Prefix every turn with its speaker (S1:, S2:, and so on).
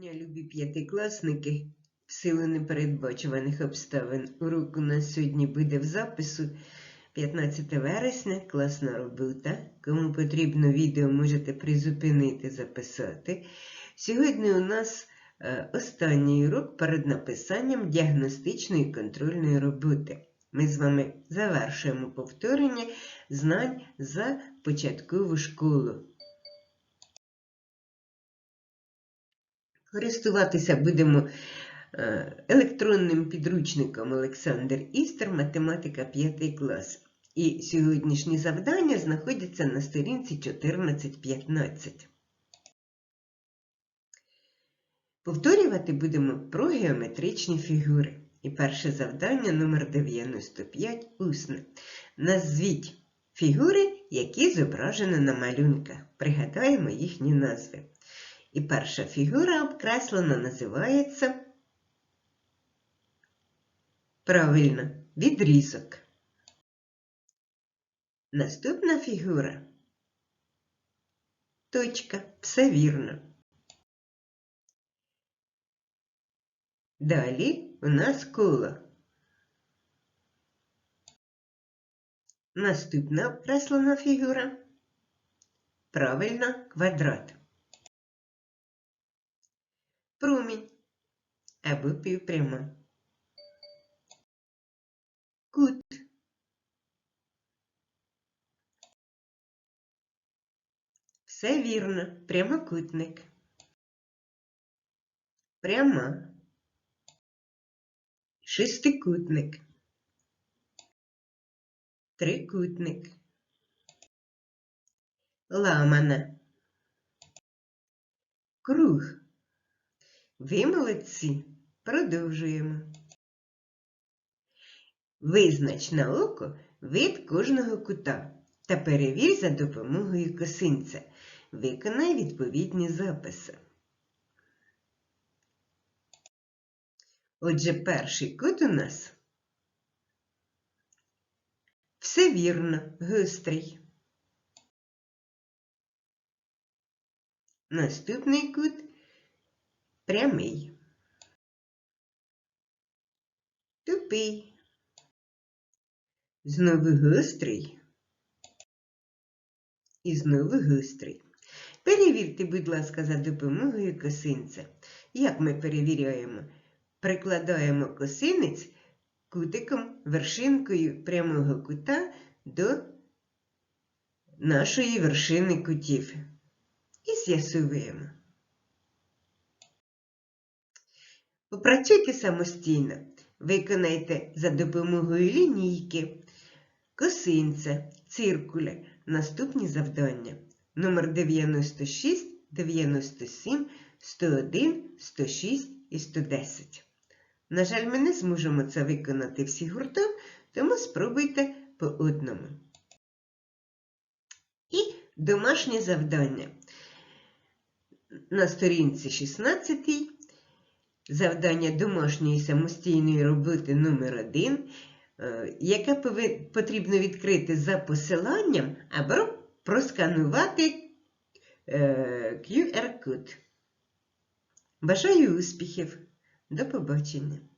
S1: дня, любі п'ятикласники. В силу непередбачуваних обставин урок у нас сьогодні буде в запису 15 вересня, класна робота. Кому потрібно відео, можете призупинити, записати. Сьогодні у нас е, останній урок перед написанням діагностичної контрольної роботи. Ми з вами завершуємо повторення знань за початкову школу. Користуватися будемо е, електронним підручником Олександр Істер, математика 5 клас. І сьогоднішні завдання знаходяться на сторінці 14-15. Повторювати будемо про геометричні фігури. І перше завдання номер 95 усне. Назвіть фігури, які зображені на малюнках. Пригадаємо їхні назви. І перша фігура обкреслена називається правильно відрізок. Наступна фігура точка. Все вірно. Далі у нас коло. Наступна обкреслена фігура. Правильно квадрат. Промінь або півпряма. Кут. Все вірно. Прямокутник. Пряма. Шестикутник. Трикутник. Ламана. Круг. Ви молодці. Продовжуємо. Визнач на око вид кожного кута та перевір за допомогою косинця. Виконай відповідні записи. Отже, перший кут у нас все вірно, гострий. Наступний кут прямий, тупий, знову гострий і знову гострий. Перевірте, будь ласка, за допомогою косинця. Як ми перевіряємо? Прикладаємо косинець кутиком вершинкою прямого кута до нашої вершини кутів. І з'ясуємо. Попрацюйте самостійно. Виконайте за допомогою лінійки, косинця, циркуля наступні завдання. Номер 96, 97, 101, 106 і 110. На жаль, ми не зможемо це виконати всі гуртом, тому спробуйте по одному. І домашнє завдання. На сторінці 16 завдання домашньої самостійної роботи номер 1 яке потрібно відкрити за посиланням або просканувати QR-код. Бажаю успіхів! До побачення!